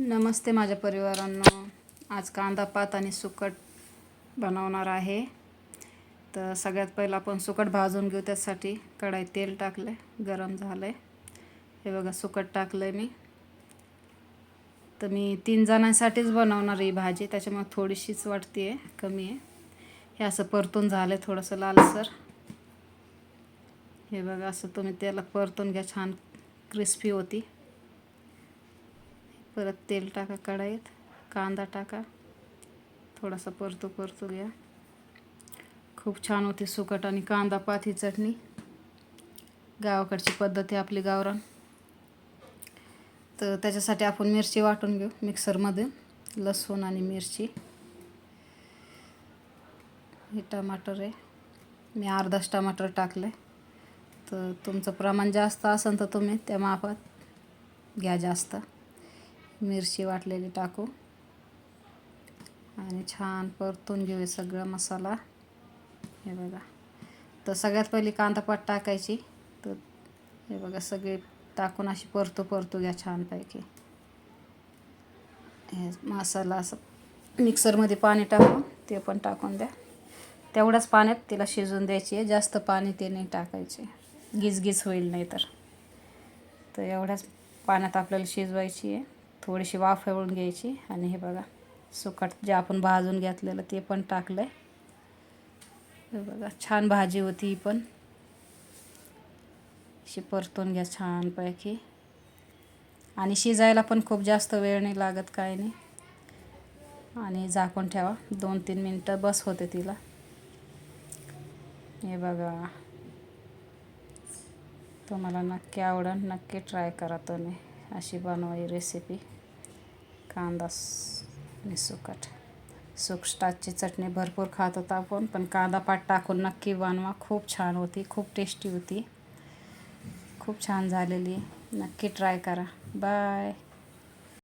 नमस्ते माझ्या परिवारांनो. आज कांदा पात आणि सुकट बनवणार आहे. तर सगळ्यात पहिलं आपण सुकट भाजून घेऊ त्यासाठी. कढाई तेल टाकलं गरम झालं आहे हे बघा सुकट टाकलं आहे मी. तर मी तीन जणांसाठीच बनवणार ही भाजी. त्याच्यामुळे थोडीशीच वाटते आहे कमी आहे. हे असं परतून झालं आहे थोडंसं लालसर. हे बघा असं तुम्ही त्याला परतून घ्या छान क्रिस्पी होती. परत तेल टाका कढईत कांदा टाका थोडासा परतू परतू घ्या. खूप छान होती सुकट आणि कांदा पात ही चटणी. गावाकडची पद्धत आहे आपली गावरान. तर त्याच्यासाठी आपण मिरची वाटून घेऊ मिक्सरमध्ये. लसूण आणि मिरची. हे टमाटर आहे. मी अर्धाच टमाटर टाकलं आहे तर तुमचं प्रमाण जास्त असेल तर तुम्ही त्या मापात घ्या जास्त. मिरची वाटलेली टाकू. आणि छान परतून घेऊ सगळा मसाला. हे बघा. तर सगळ्यात पहिली कांदापात टाकायची. तर हे बघा सगळे टाकून अशी परतू परतू घ्या छानपैकी. हे मसाला असं मिक्सरमध्ये पाणी टाकून ते पण टाकून द्या. तेवढ्याच पाण्यात तिला शिजून द्यायची आहे. जास्त पाणी ते नाही टाकायचे. गिजगीज होईल नाही तर तर एवढ्याच पाण्यात आपल्याला शिजवायची आहे. थोडीशी वाफवून घ्यायची आणि हे बघा सुकट जे आपण भाजून घेतलेलं ते पण टाकलं आहे हे बघा छान भाजी होती ही पण. अशी परतून घ्या छानपैकी. आणि शिजायला पण खूप जास्त वेळ नाही लागत काय नाही. आणि झाकून ठेवा दोन तीन मिनटं बस होते तिला. हे बघा. तुम्हाला नक्की आवडेल नक्की ट्राय करा तुम्ही. अशी बनवा रेसिपी कांदा स- आणि सुकट. सुकटाची चटणी भरपूर खात होता आपण पण कांदा पाट टाकून नक्की बनवा. खूप छान होती खूप टेस्टी होती. खूप छान झालेली. नक्की ट्राय करा. बाय